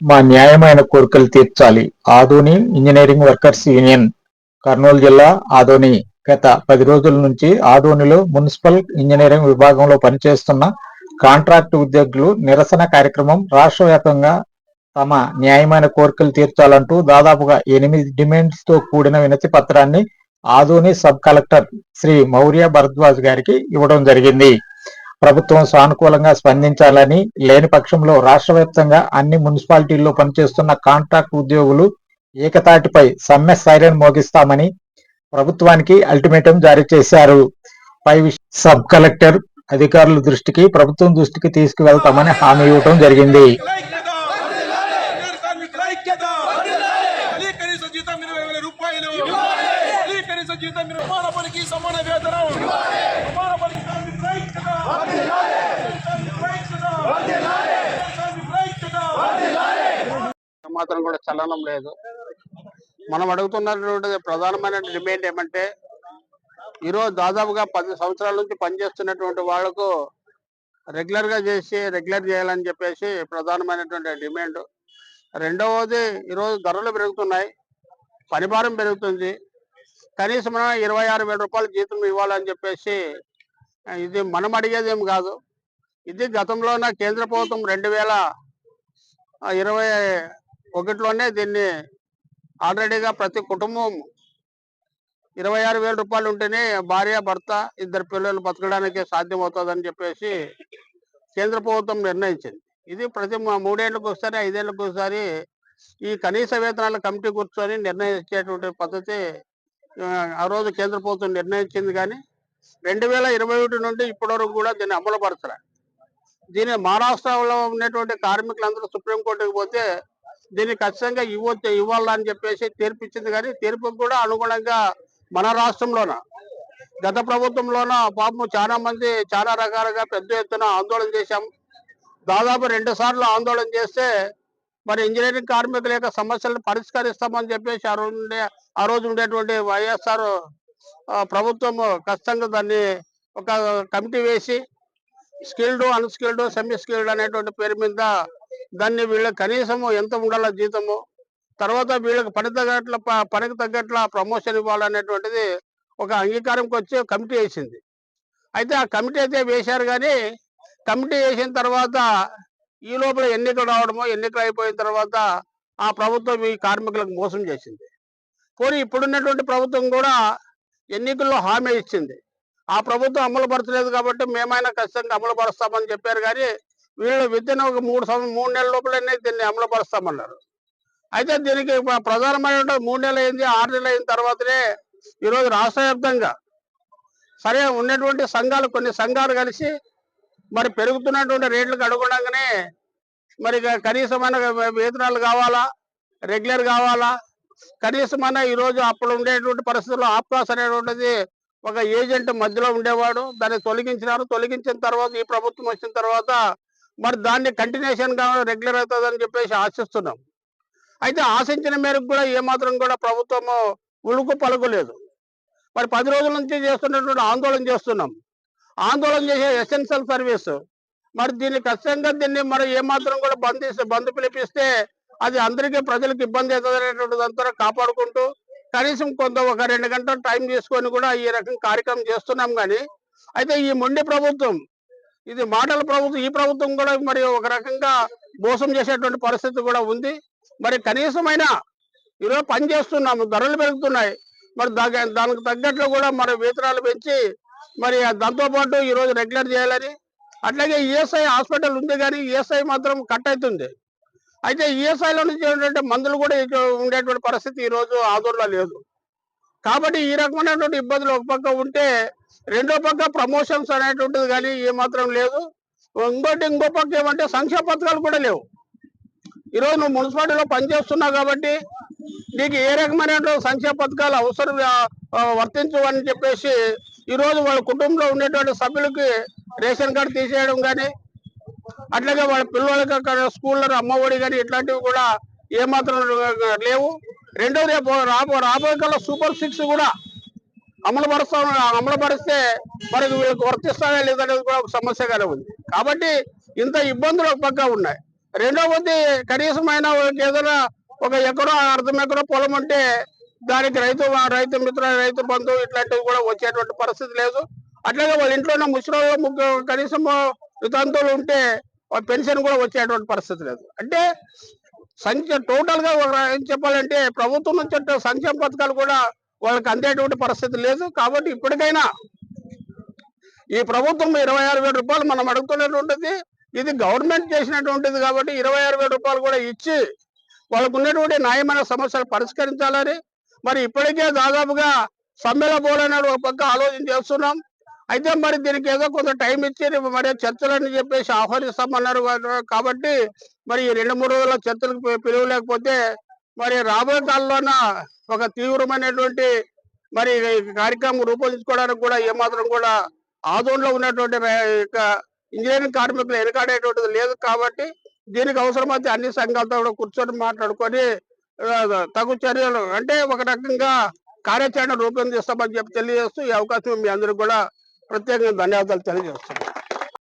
మా న్యాయమైన కోరికలు తీర్చాలి. Adoni engineering workers union Kurnool జిల్లా ఆదోని గత పది రోజుల నుంచి ఆదోనిలో మున్సిపల్ ఇంజనీరింగ్ విభాగంలో పనిచేస్తున్న కాంట్రాక్ట్ ఉద్యోగులు నిరసన కార్యక్రమం రాష్ట్ర వ్యాప్తంగా తమ న్యాయమైన కోరికలు తీర్చాలంటూ దాదాపుగా ఎనిమిది డిమాండ్స్తో కూడిన వినతి పత్రాన్ని ఆదోని సబ్ కలెక్టర్ శ్రీ మౌర్య భరద్వాజ్ గారికి ఇవ్వడం జరిగింది. ప్రభుత్వం సానుకూలంగా స్పందించాలని లేని పక్షంలో రాష్ట్ర వ్యాప్తంగా అన్ని మున్సిపాలిటీల్లో పనిచేస్తున్న కాంట్రాక్ట్ ఉద్యోగులు ఏకతాటిపై సమ్మె సైరన్ మోగిస్తామని ప్రభుత్వానికి అల్టిమేటం జారీ చేశారు. పై సబ్ కలెక్టర్ అధికారుల దృష్టికి ప్రభుత్వం దృష్టికి తీసుకువెళ్తామని హామీ ఇవ్వడం జరిగింది. జీతం ఇరవై వేల రూపాయలు మళ్ళీ కనీస జీతం ఇరవై సమాన పనికి సమాన వేతనం సమాన పనికి కార్మికుల ఐక్యత కార్మికుల ఐక్యత కార్మికుల ఐక్యత మాత్రం కూడా చలనం లేదు. మనం అడుగుతున్నటువంటి ప్రధానమైన డిమాండ్ ఏమంటే ఈరోజు దాదాపుగా పది సంవత్సరాల నుంచి పనిచేస్తున్నటువంటి వాళ్ళకు రెగ్యులర్గా చేసి రెగ్యులర్ చేయాలని చెప్పేసి ప్రధానమైనటువంటి డిమాండ్. రెండవది ఈరోజు ధరలు పెరుగుతున్నాయి పనిభారం పెరుగుతుంది. కనీసం ఇరవై ఆరు వేల రూపాయలు జీతం ఇవ్వాలని చెప్పేసి ఇది మనం అడిగేది ఏం కాదు. ఇది గతంలోన కేంద్ర ప్రభుత్వం రెండు వేల ఇరవై ఒకటిలోనే దీన్ని ఆల్రెడీగా ప్రతి కుటుంబం ఇరవై ఆరు వేల రూపాయలు ఉంటేనే భార్య భర్త ఇద్దరు పిల్లలు బతకడానికి సాధ్యమవుతుందని చెప్పేసి కేంద్ర ప్రభుత్వం నిర్ణయించింది. ఇది ప్రతి మూడేళ్ళకు ఒకసారి ఐదేళ్ళకు ఒకసారి ఈ కనీస వేతనాల కమిటీ కూర్చొని నిర్ణయించేటువంటి పద్ధతి ఆ, రోజు కేంద్ర ప్రభుత్వం నిర్ణయించింది కానీ రెండు వేల ఇరవై ఒకటి నుండి ఇప్పటి వరకు కూడా దీన్ని అమలు పరచరా దీని మహారాష్ట్రలో ఉన్నటువంటి కార్మికులందరూ సుప్రీంకోర్టుకి పోతే దీన్ని ఖచ్చితంగా ఇవ్వచ్చు ఇవ్వాలని చెప్పేసి తీర్పు ఇచ్చింది కానీ తీర్పుకు కూడా అనుగుణంగా మన రాష్ట్రంలోన గత ప్రభుత్వంలోన పాపం చాలా మంది చాలా రకాలుగా పెద్ద ఎత్తున ఆందోళన చేశాం. దాదాపు రెండు సార్లు ఆందోళన చేస్తే మరి ఇంజనీరింగ్ కార్మికుల యొక్క సమస్యలను పరిష్కరిస్తామని చెప్పేసి ఆ రోజు ఉండే ఆ రోజు ఉండేటువంటి వైఎస్ఆర్ ప్రభుత్వం ఖచ్చితంగా దాన్ని ఒక కమిటీ వేసి స్కిల్డ్ అన్స్కిల్డ్ సెమీ స్కిల్డ్ అనేటువంటి పేరు మీద దాన్ని వీళ్ళకి కనీసము ఎంత ఉండాలో జీతము తర్వాత వీళ్ళకి పని తగ్గట్ల ప- పనికి తగ్గట్ల ప్రమోషన్ ఇవ్వాలనేటువంటిది ఒక అంగీకారంకి వచ్చి కమిటీ వేసింది. అయితే ఆ కమిటీ అయితే వేశారు కానీ కమిటీ వేసిన తర్వాత ఈ లోపల ఎన్నికలు రావడమో ఎన్నికలు అయిపోయిన తర్వాత ఆ ప్రభుత్వం ఈ కార్మికులకు మోసం చేసింది. పోనీ ఇప్పుడున్నటువంటి ప్రభుత్వం కూడా ఎన్నికల్లో హామీ ఇచ్చింది. ఆ ప్రభుత్వం అమలు పరచలేదు కాబట్టి మేమైనా ఖచ్చితంగా అమలు పరుస్తామని చెప్పారు కానీ వీళ్ళు వితిన్ ఒక మూడు సంవత్సరం మూడు నెలల లోపలనే దీన్ని అమలు పరుస్తామన్నారు అయితే దీనికి ప్రధానమైన మూడు నెలలు అయింది ఆరు నెలలు అయిన తర్వాతనే ఈరోజు రాష్ట్ర వ్యాప్తంగా సరే ఉన్నటువంటి సంఘాలు కొన్ని సంఘాలు కలిసి మరి పెరుగుతున్నటువంటి రేట్లకు అనుగుణంగానే మరి కనీసమైన వేతనాలు కావాలా రెగ్యులర్ కావాలా కనీసమైన ఈ రోజు అప్పుడు ఉండేటువంటి పరిస్థితుల్లో ఆప్కాస్ అనేటువంటిది ఒక ఏజెంట్ మధ్యలో ఉండేవాడు దాన్ని తొలగించినారు. తొలగించిన తర్వాత ఈ ప్రభుత్వం వచ్చిన తర్వాత మరి దాన్ని కంటిన్యూషన్గా రెగ్యులర్ అవుతుందని చెప్పేసి ఆశిస్తున్నాం. అయితే ఆశించిన మేరకు కూడా ఏమాత్రం కూడా ప్రభుత్వము ఉలుకు పలుకులేదు. మరి పది రోజుల నుంచి చేస్తున్నటువంటి ఆందోళన చేస్తున్నాం. ఆందోళన చేసే ఎసెన్షియల్ సర్వీస్ మరి దీన్ని ఖచ్చితంగా దీన్ని మరి ఏమాత్రం కూడా బంద్ చేస్తే బంద్ పిలిపిస్తే అది అందరికీ ప్రజలకు ఇబ్బంది అవుతుంది అంతా కాపాడుకుంటూ కనీసం కొంత ఒక రెండు గంటలు టైం తీసుకొని కూడా ఈ రకం కార్యక్రమం చేస్తున్నాం కానీ అయితే ఈ మొండి ప్రభుత్వం ఇది మాటల ప్రభుత్వం ఈ ప్రభుత్వం కూడా మరి ఒక రకంగా మోసం చేసేటువంటి పరిస్థితి కూడా ఉంది. మరి కనీసమైన ఈరోజు పని చేస్తున్నాము ధరలు పెరుగుతున్నాయి. మరి దాని దానికి తగ్గట్లు కూడా మరి వేతనాలు పెంచి మరి దాంతోపాటు ఈరోజు రెగ్యులర్ చేయాలని. అట్లాగే ఈఎస్ఐ హాస్పిటల్ ఉంది కానీ ఈఎస్ఐ మాత్రం కట్ అవుతుంది. అయితే ఈఎస్ఐలో నుంచి ఏంటంటే మందులు కూడా ఉండేటువంటి పరిస్థితి ఈ రోజు లేదు. కాబట్టి ఈ రకమైనటువంటి ఇబ్బందులు ఒక పక్క ఉంటే రెండో పక్క ప్రమోషన్స్ అనేటువంటిది కానీ ఏమాత్రం లేదు. ఇంకోటి ఇంకో పక్క ఏమంటే సంక్షేమ పథకాలు కూడా లేవు. ఈరోజు నువ్వు మున్సిపాలిటీలో పనిచేస్తున్నావు కాబట్టి నీకు ఏ రకమైనటువంటి సంక్షేమ పథకాలు అవసరం వర్తించవని చెప్పేసి ఈరోజు వాళ్ళ కుటుంబంలో ఉండేటువంటి సభ్యులకి రేషన్ కార్డు తీసేయడం కానీ అట్లాగే వాళ్ళ పిల్లలకి అక్కడ స్కూల్లో అమ్మఒడి కానీ ఇట్లాంటివి కూడా ఏమాత్రం లేవు. రెండోది రేపు రాబో రాబోయే కాలం సూపర్ సిక్స్ కూడా అమలు పరుస్తా అమలు పరిస్తే మరి వీళ్ళకి వర్తిస్తాయా లేదనేది కూడా ఒక సమస్యగానే ఉంది. కాబట్టి ఇంత ఇబ్బందులు ఒక పక్క ఉన్నాయి. రెండవది కనీసమైన ఏదైనా ఒక ఎకరో అర్ధం ఎకరో పొలం ఉంటే దానికి రైతు రైతు మిత్ర రైతు బంధు ఇట్లాంటివి కూడా వచ్చేటువంటి పరిస్థితి లేదు. అట్లాగే వాళ్ళ ఇంట్లోనే ముసలి ముగ్గురు కనీసం వితంతువులు ఉంటే పెన్షన్ కూడా వచ్చేటువంటి పరిస్థితి లేదు. అంటే సంఖ్య టోటల్గా ఏం చెప్పాలంటే ప్రభుత్వం నుంచి సంక్షేమ పథకాలు కూడా వాళ్ళకి అందేటువంటి పరిస్థితి లేదు కాబట్టి ఇప్పటికైనా ఈ ప్రభుత్వం ఇరవై ఆరు వేల రూపాయలు మనం అడుగుతున్నటువంటిది ఇది గవర్నమెంట్ చేసినటువంటిది కాబట్టి ఇరవై ఆరు వేల రూపాయలు కూడా ఇచ్చి వాళ్ళకు ఉన్నటువంటి న్యాయమైన సమస్యలు పరిష్కరించాలని. మరి ఇప్పటికే దాదాపుగా సమ్మెల బోర్డు ఒక పక్క ఆలోచన చేస్తున్నాం. అయితే మరి దీనికి ఏదో కొంత టైం ఇచ్చి మరి చర్చలని చెప్పేసి ఆహ్వానిస్తామన్నారు కాబట్టి మరి ఈ రెండు మూడు రోజుల చర్చలకు పిలువలేకపోతే మరి రాబోయే కాలంలోన ఒక తీవ్రమైనటువంటి మరి కార్యక్రమం రూపొందించుకోవడానికి కూడా ఏమాత్రం కూడా ఆదోళనలో ఉన్నటువంటి ఇంజనీరింగ్ కార్మికులు వెనకాడేటువంటిది లేదు కాబట్టి దీనికి అవసరమైతే అన్ని సంఘాలతో కూడా కూర్చొని మాట్లాడుకొని తగు చర్యలు అంటే ఒక రకంగా కార్యాచరణ రూపొందిస్తామని చెప్పి తెలియజేస్తూ ఈ అవకాశం మీ అందరికి కూడా ప్రత్యేకంగా ధన్యవాదాలు తెలియజేస్తున్నాను.